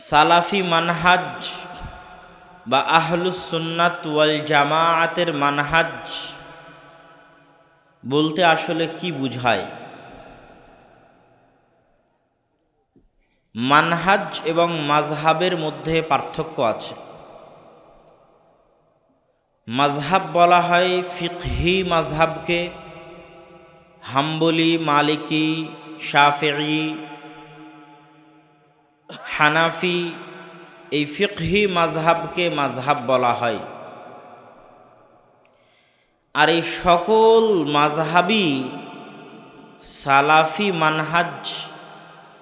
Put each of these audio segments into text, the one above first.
সালাফি মানহাজ বা আহলুস সুন্নাত ওয়াল জামায়াতের মানহাজ বলতে আসলে কি বুঝায়? মানহাজ এবং মাজহাবের মধ্যে পার্থক্য আছে। মাজহাব বলা হয় ফিকহি মাজহাবকে হাম্বলি, মালিকি, শাফেঈ হানাফি এই ফিকহি মাযহাবকে মাযহাব বলা হয়। আর এই সকল মাযহাবই সালাফি মানহাজ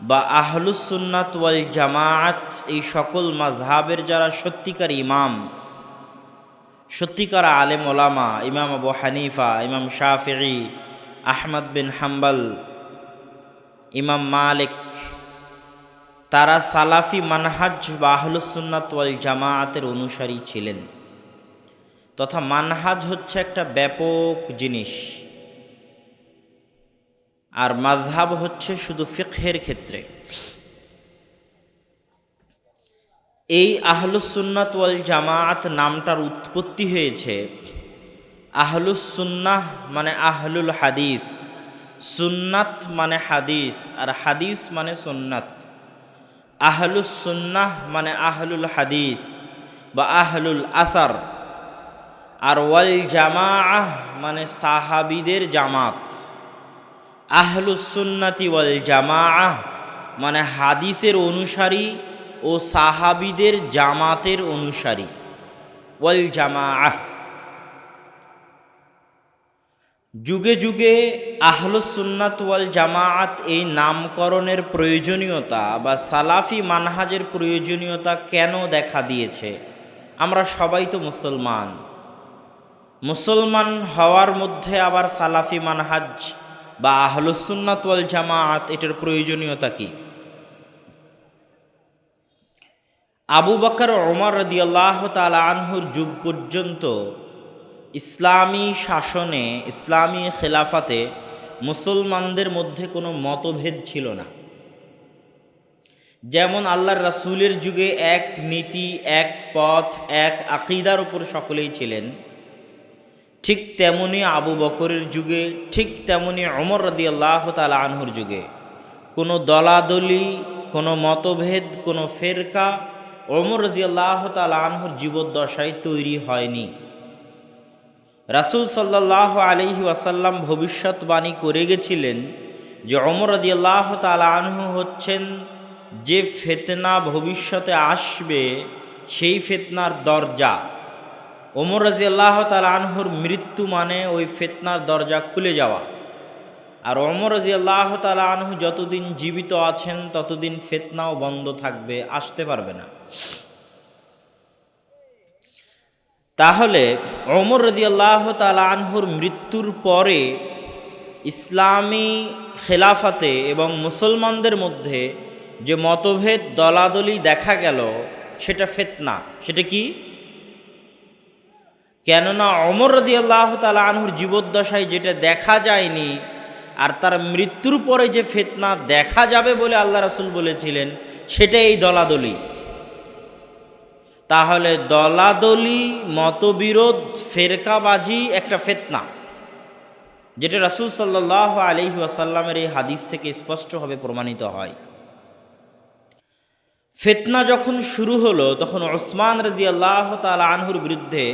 বা আহলুসুন্নাত ওয়াল জামাআত, এই সকল মাযহাবের যারা সত্যিকার ইমাম, সত্যিকার আলেম ওলামা, ইমাম আবু হানিফা, ইমাম শাফিঈ, আহমদ বিন হাম্বাল, ইমাম মালিক তারা সালাফি মানহাজ বা আহলুসুন্নাত ওয়াল জামাআতের অনুসারী ছিলেন। তথা মানহাজ হচ্ছে একটা ব্যাপক জিনিস। আর মাযহাব হচ্ছে শুধু ফিকহের ক্ষেত্রে। এই আহলুসুন্নাত ওয়াল জামাআত নামটার উৎপত্তি হয়েছে আহলুসুন্নাহ মানে আহলুল হাদিস, সুন্নাত মানে হাদিস, আর হাদিস মানে সুন্নাত। আহলুস সুন্নাহ মানে আহলুল হাদিস বা আহলুল আসার। আর ওয়াল জামাআহ মানে সাহাবিদের জামাত। আহলুস সুন্নাতি ওয়াল জামাআহ মানে হাদিসের অনুসারী ও সাহাবিদের জামাতের অনুসারী। ওয়াল জামাআহ যুগে যুগে আহলুসুন্নাত ওয়াল জামাআত এই নামকরণের প্রয়োজনীয়তা বা সালাফি মানহাজের প্রয়োজনীয়তা কেন দেখা দিয়েছে? আমরা সবাই তো মুসলমান। মুসলমান হওয়ার মধ্যে আবার সালাফি মানহাজ বা আহলুসুন্নাত ওয়াল জামাআত এটার প্রয়োজনীয়তা কি? আবু বকর ওমর রদিয়াল্লাহ তালা আনহুর যুগ পর্যন্ত ইসলামী শাসনে, ইসলামী খেলাফাতে মুসলমানদের মধ্যে কোনো মতভেদ ছিল না। যেমন আল্লাহর রাসুলের যুগে এক নীতি, এক পথ, এক আকিদার উপর সকলেই ছিলেন। ঠিক তেমনি আবু বকরের যুগে, ঠিক তেমনি অমর রদি আল্লাহ তালা আনহুর যুগে কোনো দলাদলি, কোনো মতভেদ, কোনো ফেরকা অমর রাজি আল্লাহ তালা আনহুর জীবদ্দশায় তৈরি হয়নি। রাসুল সাল্লাহ আলহি ওয়াসাল্লাম ভবিষ্যৎবাণী করে গেছিলেন যে অমর আল্লাহ তালা আনহু হচ্ছেন যে ফেতনা ভবিষ্যতে আসবে, সেই ফেতনার দরজা। ওমর রাজি আল্লাহ তালা আনহুর মৃত্যু মানে ওই ফেতনার দরজা খুলে যাওয়া। আর অমর রাজি আল্লাহ তালা আনহু যতদিন জীবিত আছেন, ততদিন ফেতনাও বন্ধ থাকবে, আসতে পারবে না। তাহলে অমর রাজি আল্লাহ তালা আনহুর মৃত্যুর পরে ইসলামী খেলাফাতে এবং মুসলমানদের মধ্যে যে মতভেদ, দলাদলি দেখা গেল, সেটা ফেতনা। সেটা কি? কেননা অমর রাজি আল্লাহ তালা আনহুর জীবদ্দশায় যেটা দেখা যায়নি আর তার মৃত্যুর পরে যে ফেতনা দেখা যাবে বলে আল্লাহ রাসুল বলেছিলেন, সেটা এই দলাদলি। তাহলে দলাদলি, মতবিরোধ, ফেরকাবাজি একটা ফেতনা, যেটা রাসুল সাল্লাহ আলহি আসাল্লামের এই হাদিস থেকে স্পষ্টভাবে প্রমাণিত হয়। ফেতনা যখন শুরু হলো, তখন ওসমান রাজি আল্লাহ তাল আনহুর বিরুদ্ধে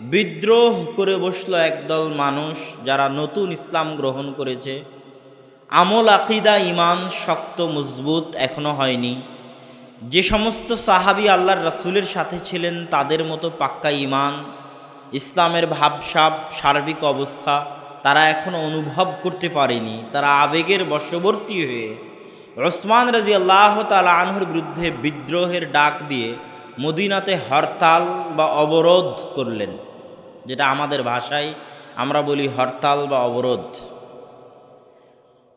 বিদ্রোহ করে বসল একদল মানুষ যারা নতুন ইসলাম গ্রহণ করেছে। আমল আকিদা ইমান শক্ত, মজবুত এখনও হয়নি। যে সমস্ত সাহাবি আল্লাহর রাসুলের সাথে ছিলেন, তাদের মতো পাক্কা ইমান ইসলামের ভাবসাব, সার্বিক অবস্থা তারা এখনও অনুভব করতে পারেনি। তারা আবেগের বশবর্তী হয়ে ওসমান রাজি আল্লাহ তালা আনহুর বিরুদ্ধে বিদ্রোহের ডাক দিয়ে মদিনাতে হরতাল বা অবরোধ করলেন, যেটা আমাদের ভাষায় আমরা বলি হরতাল বা অবরোধ।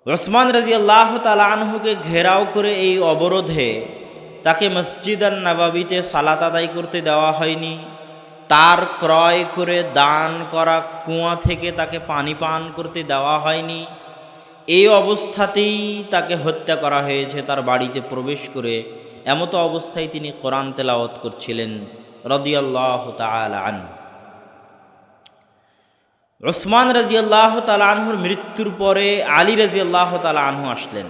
ওসমান রাজি আল্লাহ তালা আনহুকে ঘেরাও করে এই অবরোধে তাকে মসজিদ আর নবাবিতে সালাত আদায় করতে দেওয়া হয়নি। তার ক্রয় করে দান করা কুয়া থেকে তাকে পানি পান করতে দেওয়া হয়নি। এই অবস্থাতেই তাকে হত্যা করা হয়েছে, তার বাড়িতে প্রবেশ করে। এমতো অবস্থায় তিনি কোরআন তেলাওয়াত করছিলেন রদিয়াল্লাহ আন ওসমান রাজিয়াল্লাহ তালা আনহুর মৃত্যুর পরে আলী রাজিয়াল্লাহ তালা আনহু আসলেন।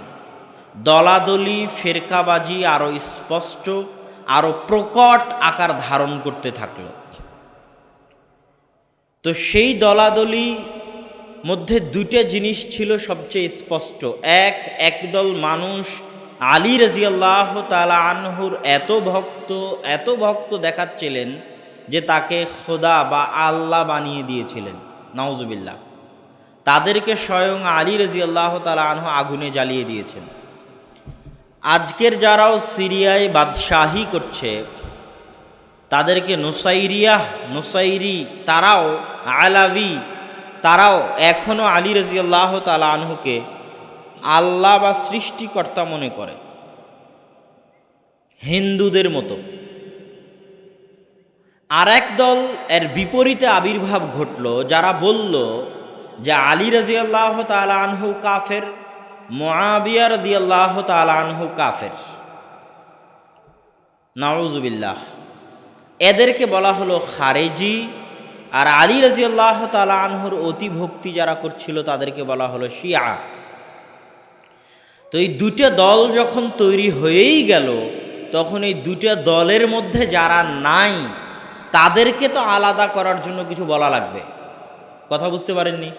দলাদলি, ফেরকাবাজি আরও স্পষ্ট আরও প্রকট আকার ধারণ করতে থাকল। তো সেই দলাদলি মধ্যে দুটো জিনিস ছিল সবচেয়ে স্পষ্ট। এক, একদল মানুষ, আলী রাজিয়াল্লাহ তালা আনহুর এত ভক্ত এত ভক্ত দেখাচ্ছিলেন যে তাকে খোদা বা আল্লাহ বানিয়ে দিয়েছিলেন। নওজুবিল্লাহ তাদেরকে স্বয়ং আলী রাজিয়াল্লাহ তালা আনহু আগুনে জ্বালিয়ে দিয়েছেন। আজকের যারাও সিরিয়ায় বাদশাহী করছে, তাদেরকে নোসাইরিয়াহ নোসাইরি তারাও আলাভি, তারাও এখনও আলী রাজিয়াল্লাহ তালা আনহুকে আল্লাহ বা সৃষ্টিকর্তা মনে করে। হিন্দুদের মতো। আর এক দল এর বিপরীতে আবির্ভাব ঘটল, যারা বলল যে আলী রাজিয়াল্লাহ তালা আনহু কাফের। মোয়াবিয়া রদিয়াল্লাহ তালা আনহু কাফের। নওয়াজুবিল্লাহ এদেরকে বলা হলো খারেজি। আর আলী রাজিয়াল্লাহ তালা আনহুর অতি ভক্তি যারা করছিল, তাদেরকে বলা হলো শিয়া। তো এই দুটো দল যখন তৈরি হয়েই গেল, তখন এই দুটো দলের মধ্যে যারা নাই, তাদেরকে তো আলাদা করার জন্য কিছু বলা লাগবে। কথা বুঝতে পারেননি?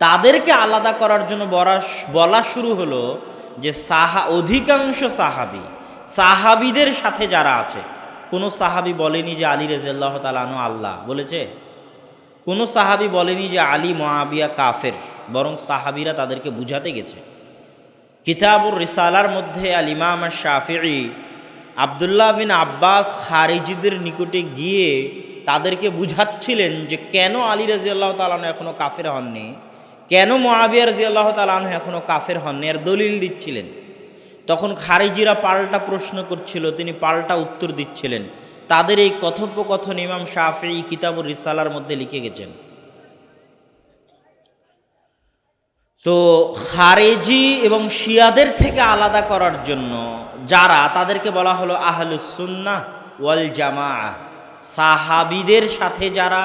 তাদেরকে আলাদা করার জন্য বলা বলা শুরু হলো যে সাহা অধিকাংশ সাহাবি, সাহাবিদের সাথে যারা আছে, কোনো সাহাবি বলেনি যে আলী রেজাল্লাহ তালানো আল্লাহ, বলেছে? কোনো সাহাবি বলেনি যে আলী মহাবিয়া কাফের, বরং সাহাবিরা তাদেরকে বুঝাতে গেছে। কিতাবুর রিসালার মধ্যে আল ইমাম শাফি আবদুল্লাহ বিন আব্বাস খারিজিদের নিকটে গিয়ে তাদেরকে বুঝাচ্ছিলেন যে কেন আলী রাজিয়াল্লাহ তালানো এখনও কাফের হননি কেন মহাবিয়া রাজিয়াল্লাহ তালানো এখনও কাফের হননি? এর দলিল দিচ্ছিলেন। তখন খারিজিরা পাল্টা প্রশ্ন করছিল, তিনি পাল্টা উত্তর দিচ্ছিলেন। তাদের এই কথোপকথন ইমাম শাফি কিতাবুর রিসালার মধ্যে লিখে গেছেন। তো খারেজি এবং শিয়াদের থেকে আলাদা করার জন্য যারা, তাদেরকে বলা হলো আহলুসুন্না ওয়াল জামা সাহাবিদের সাথে যারা,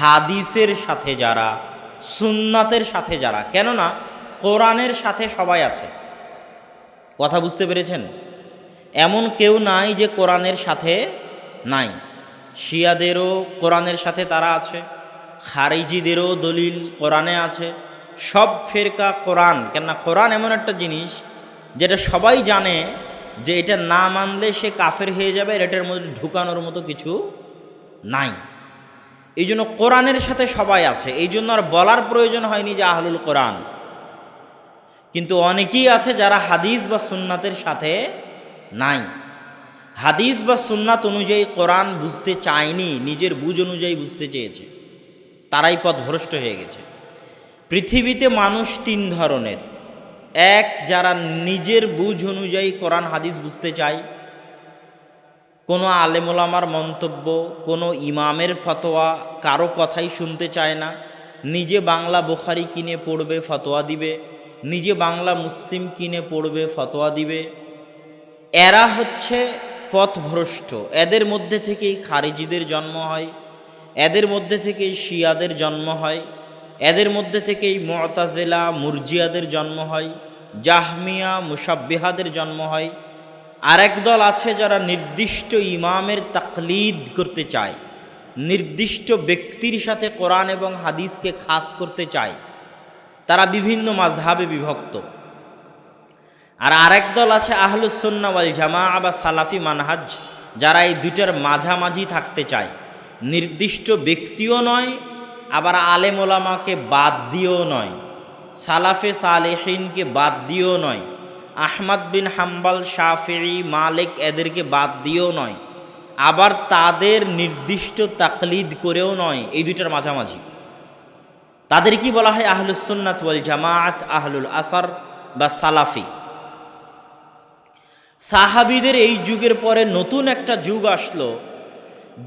হাদিসের সাথে যারা সুন্নাতের সাথে যারা, কেননা কোরআনের সাথে সবাই আছে। কথা বুঝতে পেরেছেন? এমন কেউ নাই যে কোরআনের সাথে নাই। শিয়াদেরও কোরআনের সাথে তারা আছে, খারিজিদেরও দলিল কোরআনে আছে। সব ফেরকা কোরআন, কেননা কোরআন এমন একটা জিনিস যেটা সবাই জানে যে এটা না মানলে সে কাফের হয়ে যাবে এটার মধ্যে ঢুকানোর মতো কিছু নাই। এই জন্য কোরআনের সাথে সবাই আছে। এই জন্য আর বলার প্রয়োজন হয়নি যে আহলুল কোরআন। কিন্তু অনেকেই আছে যারা হাদিস বা সুন্নাতের সাথে নাই। হাদিস বা সুন্নাত অনুযায়ী কোরআন বুঝতে চায়নি, নিজের বুঝ অনুযায়ী বুঝতে চেয়েছে। তারাই পথ ভ্রষ্ট হয়ে গেছে। পৃথিবীতে মানুষ তিন ধরনের। এক, যারা নিজের বুঝ অনুযায়ী কোরআন, হাদিস বুঝতে চায়। কোনো আলেমোলামার মন্তব্য, কোনো ইমামের ফতোয়া কারও কথাই শুনতে চায় না। নিজে বাংলা বোখারি কিনে পড়বে, ফতোয়া দিবে। নিজে বাংলা মুসলিম কিনে পড়বে, ফতোয়া দিবে। এরা হচ্ছে পথভ্রষ্ট। এদের মধ্যে থেকেই খারিজিদের জন্ম হয়। এদের মধ্যে থেকেই শিয়াদের জন্ম হয়। এদের মধ্যে থেকেই মতাজেলা, মুরজিয়াদের জন্ম হয়। জাহমিয়া মুসাব্বিহাদের জন্ম হয়। আর দল আছে যারা নির্দিষ্ট ইমামের তাকলিদ করতে চায়, নির্দিষ্ট ব্যক্তির সাথে কোরআন এবং হাদিসকে খাস করতে চায়। তারা বিভিন্ন মাঝহাবে বিভক্ত। আর আরেক দল আছে আহলুসন্না ওয়াল জামা বা সালাফি মানহাজ, যারা এই দুইটার মাঝামাঝি থাকতে চায়। নির্দিষ্ট ব্যক্তিও নয়, আবার আলেম ওলামাকে বাদ দিয়েও নয়। সালাফে সালেহিনকে বাদ দিয়েও নয়। আহমদ বিন হাম্বাল শাফেরি মালিক এদেরকে বাদ দিয়েও নয়, আবার তাদের নির্দিষ্ট তাকলিদ করেও নয়, এই দুইটার মাঝামাঝি। তাদের কি বলা হয়? আহলুসন্নাত ওয়াল জামাত আহলুল আসার বা সালাফি। সাহাবিদের এই যুগের পরে নতুন একটা যুগ আসলো,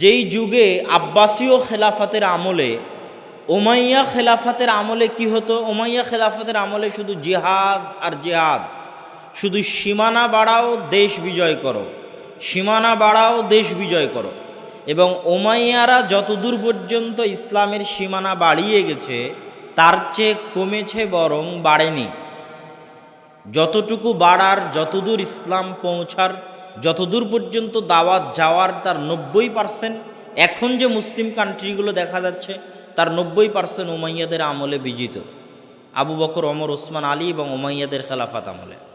যেই যুগে আব্বাসীয় খেলাফাতের আমলে ওমাইয়া খেলাফাতের আমলে কি হতো? ওমাইয়া খেলাফাতের আমলে শুধু জেহাদ আর জেহাদ। শুধু সীমানা বাড়াও, দেশ বিজয় করো। সীমানা বাড়াও, দেশ বিজয় করো। এবং ওমাইয়ারা যতদূর পর্যন্ত ইসলামের সীমানা বাড়িয়ে গেছে, তার চেয়ে কমেছে বরং বাড়েনি। যতটুকু বাড়ার, যতদূর ইসলাম পৌঁছার, যতদূর পর্যন্ত দাওয়াত যাওয়ার, তার নব্বই পার্সেন্ট এখন যে মুসলিম কান্ট্রিগুলো দেখা যাচ্ছে, তার নব্বই পার্সেন্ট ওমাইয়াদের আমলে বিজিত। আবু বকর অমর ওসমান, আলী এবং ওমাইয়াদের খেলাফাত আমলে।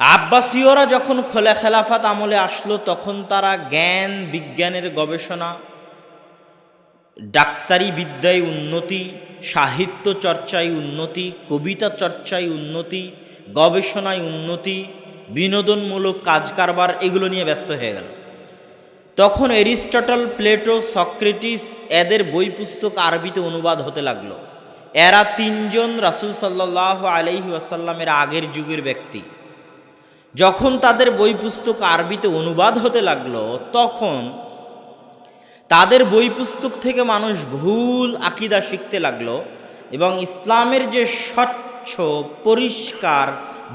আব্বাসীয়রা যখন খোলা খেলাফাত আমলে আসলো, তখন তারা জ্ঞান, বিজ্ঞানের গবেষণা, ডাক্তারি বিদ্যায় উন্নতি, সাহিত্য চর্চায় উন্নতি, কবিতা চর্চায় উন্নতি, গবেষণায় উন্নতি, বিনোদনমূলক কাজ কারবার, এগুলো নিয়ে ব্যস্ত হয়ে গেল। তখন এরিস্টটল, প্লেটো, সক্রেটিস এদের বই পুস্তক আরবিতে অনুবাদ হতে লাগল। এরা তিনজন রাসুল সাল্লাহ আলহি ওয়াসাল্লামের আগের যুগের ব্যক্তি। যখন তাদের বই পুস্তক আরবিতে অনুবাদ হতে লাগল, তখন তাদের বই পুস্তক থেকে মানুষ ভুল আকিদা শিখতে লাগল এবং ইসলামের যে স্বচ্ছ, পরিষ্কার,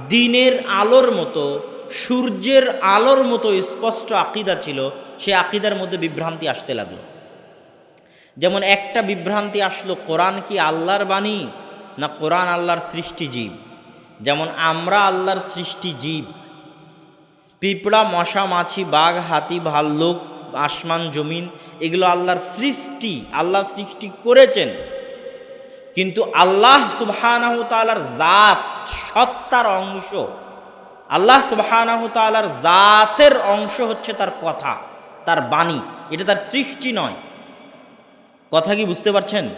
দিনের আলোর মতো, সূর্যের আলোর মতো স্পষ্ট আকিদা ছিল, সে আকিদার মধ্যে বিভ্রান্তি আসতে লাগল। যেমন একটা বিভ্রান্তি আসলো, কোরআন কি আল্লাহর বাণী না কোরআন আল্লাহর সৃষ্টি জীব? যেমন আমরা আল্লাহর সৃষ্টি জীব পিঁপড়া, মশা, মাছি, বাঘ, হাতি, ভাল্লুক, আসমান, জমিন, এগুলো আল্লাহর সৃষ্টি, আল্লাহ সৃষ্টি করেছেন। কিন্তু আল্লাহ সুবহানাহু তালার জাত সত্তার অংশ, আল্লাহ সুবহানাহু তালার জাতের অংশ হচ্ছে তার কথা, তার বাণী, এটা তার সৃষ্টি নয়। কথা কি বুঝতে পারছেন?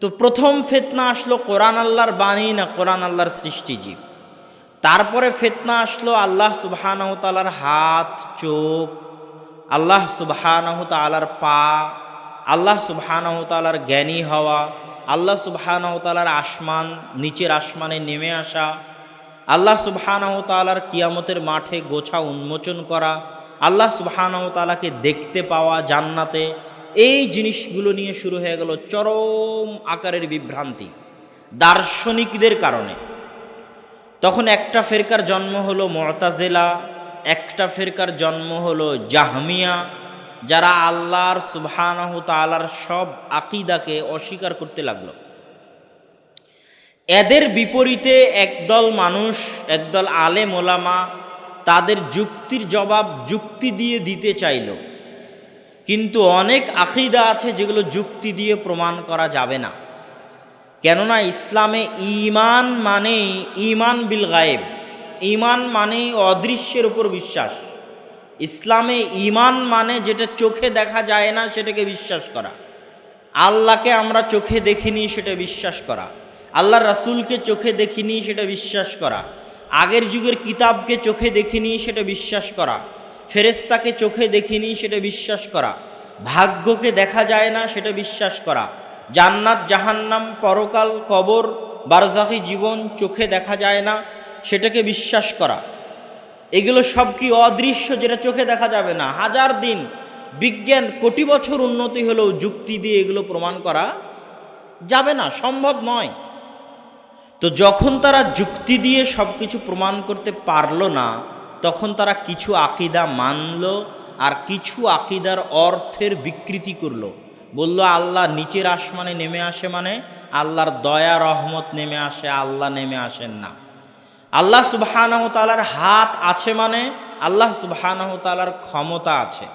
তো প্রথম ফেতনা আসলো কোরআন আল্লাহর বাণী না কোরআন আল্লাহর সৃষ্টিজীব? তারপরে ফেতনা আসলো আল্লাহ সুবহানাহু তালার হাত, চোখ, আল্লাহ সুবহানাহু তালার পা, আল্লাহ সুবহানাহু তালার জ্ঞানী হওয়া, আল্লাহ সুবহানাহু তালার আসমান, নিচের আসমানে নেমে আসা, আল্লাহ সুবহানাহু তালার কিয়ামতের মাঠে গোছা উন্মোচন করা, আল্লাহ সুবহানাহু তালাকে দেখতে পাওয়া জান্নাতে, এই জিনিসগুলো নিয়ে শুরু হয়ে গেল চরম আকারের বিভ্রান্তি, দার্শনিকদের কারণে। তখন একটা ফেরকার জন্ম হলো মরতাজেলা একটা ফেরকার জন্ম হলো জাহমিয়া, যারা আল্লাহর সুবহানাহু তালার সব আকিদাকে অস্বীকার করতে লাগল। এদের বিপরীতে একদল মানুষ, একদল আলে ওলামা, তাদের যুক্তির জবাব যুক্তি দিয়ে দিতে চাইল। কিন্তু অনেক আকিদা আছে যেগুলো যুক্তি দিয়ে প্রমাণ করা যাবে না। কেননা ইসলামে ইমান মানে ইমান বিল গায়েব। ইমান মানে অদৃশ্যের উপর বিশ্বাস। ইসলামে ইমান মানে যেটা চোখে দেখা যায় না, সেটাকে বিশ্বাস করা। আল্লাহকে আমরা চোখে দেখিনি, সেটা বিশ্বাস করা। আল্লাহ রাসুলকে চোখে দেখিনি, সেটা বিশ্বাস করা। আগের যুগের কিতাবকে চোখে দেখিনি, সেটা বিশ্বাস করা। ফেরেস্তাকে চোখে দেখিনি, সেটা বিশ্বাস করা। ভাগ্যকে দেখা যায় না, সেটা বিশ্বাস করা। জান্নাত, জাহান্নাম, পরকাল, কবর, বারজাখি জীবন চোখে দেখা যায় না, সেটাকে বিশ্বাস করা। এগুলো সব কি অদৃশ্য যেটা চোখে দেখা যাবে না? হাজার দিন বিজ্ঞান কোটি বছর উন্নতি হলেও যুক্তি দিয়ে এগুলো প্রমাণ করা যাবে না, সম্ভব নয়। তো যখন তারা যুক্তি দিয়ে সব কিছু প্রমাণ করতে পারল না, তখন তারা কিছু আকিদা মানল আর কিছু আকিদার অর্থের বিকৃতি করল। বলল, আল্লাহ নিচের আসমানে নেমে আসে মানে? আল্লাহর দয়া, রহমত নেমে আসে, আল্লাহ নেমে আসেন না। আল্লাহ সুবাহানাহ তালার হাত আছে মানে? আল্লাহ সুবাহানাহ তালার ক্ষমতা আছে।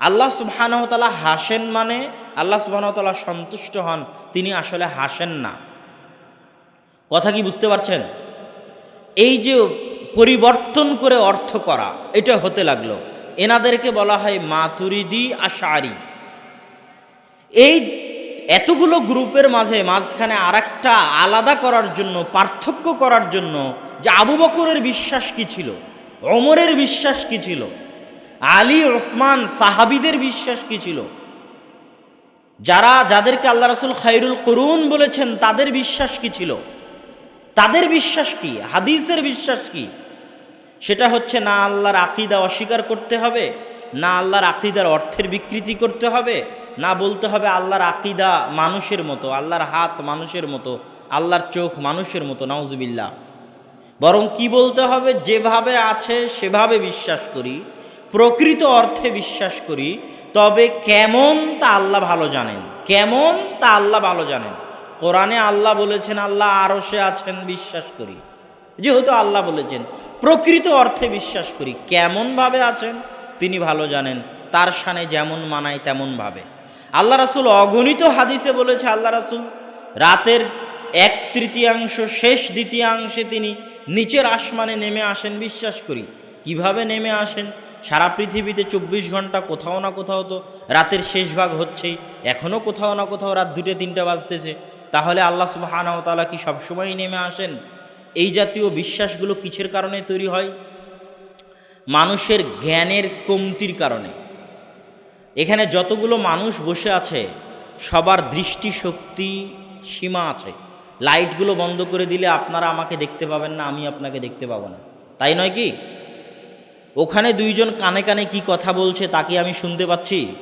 আল্লাহ সুবাহানাহ তালা হাসেন মানে? আল্লাহ সুবাহানাহ তালা সন্তুষ্ট হন, তিনি আসলে হাসেন না। কথা কি বুঝতে পারছেন? এই যে পরিবর্তন করে অর্থ করা, এটা হতে লাগল। এনাদেরকে বলা হয় মাতুরিদি আশারি এই এতগুলো গ্রুপের মাঝে মাঝখানে আর আলাদা করার জন্য, পার্থক্য করার জন্য যে আবু বকরের বিশ্বাস কি ছিল অমরের বিশ্বাস কি ছিল, আলী, ওসমান, সাহাবিদের বিশ্বাস কি ছিল, যারা, যাদেরকে আল্লাহ রসুল খাইরুল করুন বলেছেন, তাদের বিশ্বাস কি ছিল, তাদের বিশ্বাস কি, হাদিসের বিশ্বাস কি, সেটা হচ্ছে না আল্লাহর আকিদা অস্বীকার করতে হবে, না আল্লাহর আকিদার অর্থের বিকৃতি করতে হবে না বলতে হবে আল্লাহর আকিদা মানুষের মতো, আল্লাহর হাত মানুষের মতো, আল্লাহর চোখ মানুষের মতো নাউজুবিল্লা বরং কি বলতে হবে? যেভাবে আছে সেভাবে বিশ্বাস করি, প্রকৃত অর্থে বিশ্বাস করি, তবে কেমন তা আল্লাহ ভালো জানেন, কেমন তা আল্লাহ ভালো জানেন। কোরআনে আল্লাহ বলেছেন, আল্লাহ আরও সে আছেন, বিশ্বাস করি। যেহেতু আল্লাহ বলেছেন, প্রকৃত অর্থে বিশ্বাস করি, কেমনভাবে আছেন তিনি ভালো জানেন, তার সানে যেমন মানায় তেমনভাবে। আল্লাহ রাসুল অগণিত হাদিসে বলেছে আল্লাহ রাসুল, রাতের এক তৃতীয়াংশ, শেষ দ্বিতীয়াংশে তিনি নিচের আসমানে নেমে আসেন, বিশ্বাস করি। কীভাবে নেমে আসেন? সারা পৃথিবীতে চব্বিশ ঘণ্টা কোথাও না কোথাও তো রাতের শেষ ভাগ হচ্ছেই। এখনও কোথাও না কোথাও রাত দুটো তিনটা বাজতেছে। তাহলে আল্লাহ সুবাহানাওতালা কি সবসময়ই নেমে আসেন? এই জাতীয় বিশ্বাসগুলো কিসের কারণে তৈরি হয়? মানুষের জ্ঞানের কমতির কারণে। এখানে যতগুলো মানুষ বসে আছে, সবার দৃষ্টিশক্তি সীমা আছে। লাইটগুলো বন্ধ করে দিলে আপনারা আমাকে দেখতে পাবেন না, আমি আপনাকে দেখতে পাবো না। তাই নয় কি? ওখানে দুইজন কানে কানে কি কথা বলছে তাকে আমি শুনতে পাচ্ছি?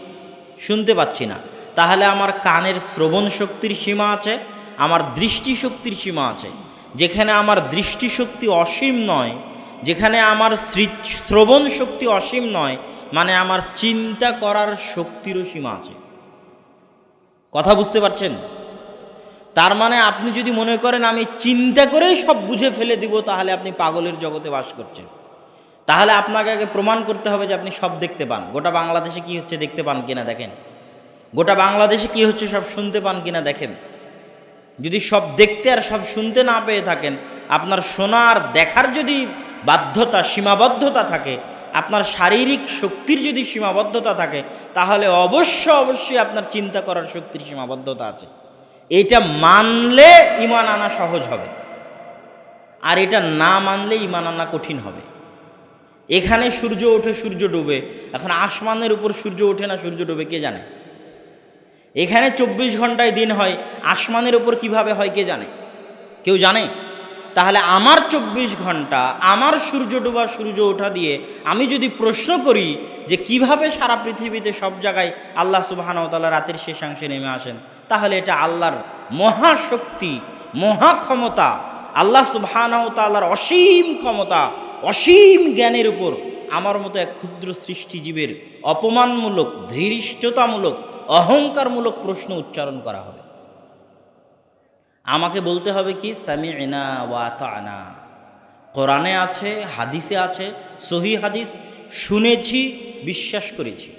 শুনতে পাচ্ছি না। তাহলে আমার কানের শ্রবণ শক্তির সীমা আছে, আমার দৃষ্টিশক্তির সীমা আছে। যেখানে আমার দৃষ্টিশক্তি অসীম নয়, যেখানে আমার শ্রবণ শক্তি অসীম নয় মানে আমার চিন্তা করার শক্তিরও সীমা আছে। কথা বুঝতে পারছেন? তার মানে আপনি যদি মনে করেন আমি চিন্তা করেই সব বুঝে ফেলে দিব, তাহলে আপনি পাগলের জগতে বাস করছেন। তাহলে আপনাকে আগে প্রমাণ করতে হবে যে আপনি সব দেখতে পান। গোটা বাংলাদেশে কি হচ্ছে দেখতে পান কিনা দেখেন? গোটা বাংলাদেশে কি হচ্ছে সব শুনতে পান কিনা দেখেন? যদি সব দেখতে আর সব শুনতে না পেয়ে থাকেন, আপনার শোনার, দেখার যদি বাধ্যতা, সীমাবদ্ধতা থাকে আপনার শারীরিক শক্তির যদি সীমাবদ্ধতা থাকে, তাহলে অবশ্য অবশ্যই আপনার চিন্তা করার শক্তির সীমাবদ্ধতা আছে। এটা মানলে ইমান আনা সহজ হবে। আর এটা না মানলে ইমান আনা কঠিন হবে। এখানে সূর্য ওঠে, সূর্য ডুবে। এখন আসমানের উপর সূর্য ওঠে না, সূর্য ডুবে, কে জানে? এখানে চব্বিশ ঘন্টায় দিন হয়, আসমানের উপর কীভাবে হয়, কে জানে? কেউ জানে? তাহলে আমার চব্বিশ ঘণ্টা, আমার সূর্য ডোবা সূর্য ওঠা দিয়ে আমি যদি প্রশ্ন করি যে কীভাবে সারা পৃথিবীতে সব জায়গায় আল্লাহ সুবাহানতাল্লাহ রাতের শেষাংশে নেমে আসেন, তাহলে এটা আল্লাহর মহাশক্তি, মহাক্ষমতা, আল্লাহ সুবাহানতাল্লাহর অসীম ক্ষমতা, অসীম জ্ঞানের উপর আমার মতো এক ক্ষুদ্র সৃষ্টিজীবের অপমানমূলক ধীরিষ্ঠতামূলক অহংকারমূলক প্রশ্ন উচ্চারণ করা হবে। আমাকে বলতে হবে কি? সামি এনা ওয়াত আনা কোরআনে আছে, হাদিসে আছে, সহি হাদিস শুনেছি, বিশ্বাস করেছি।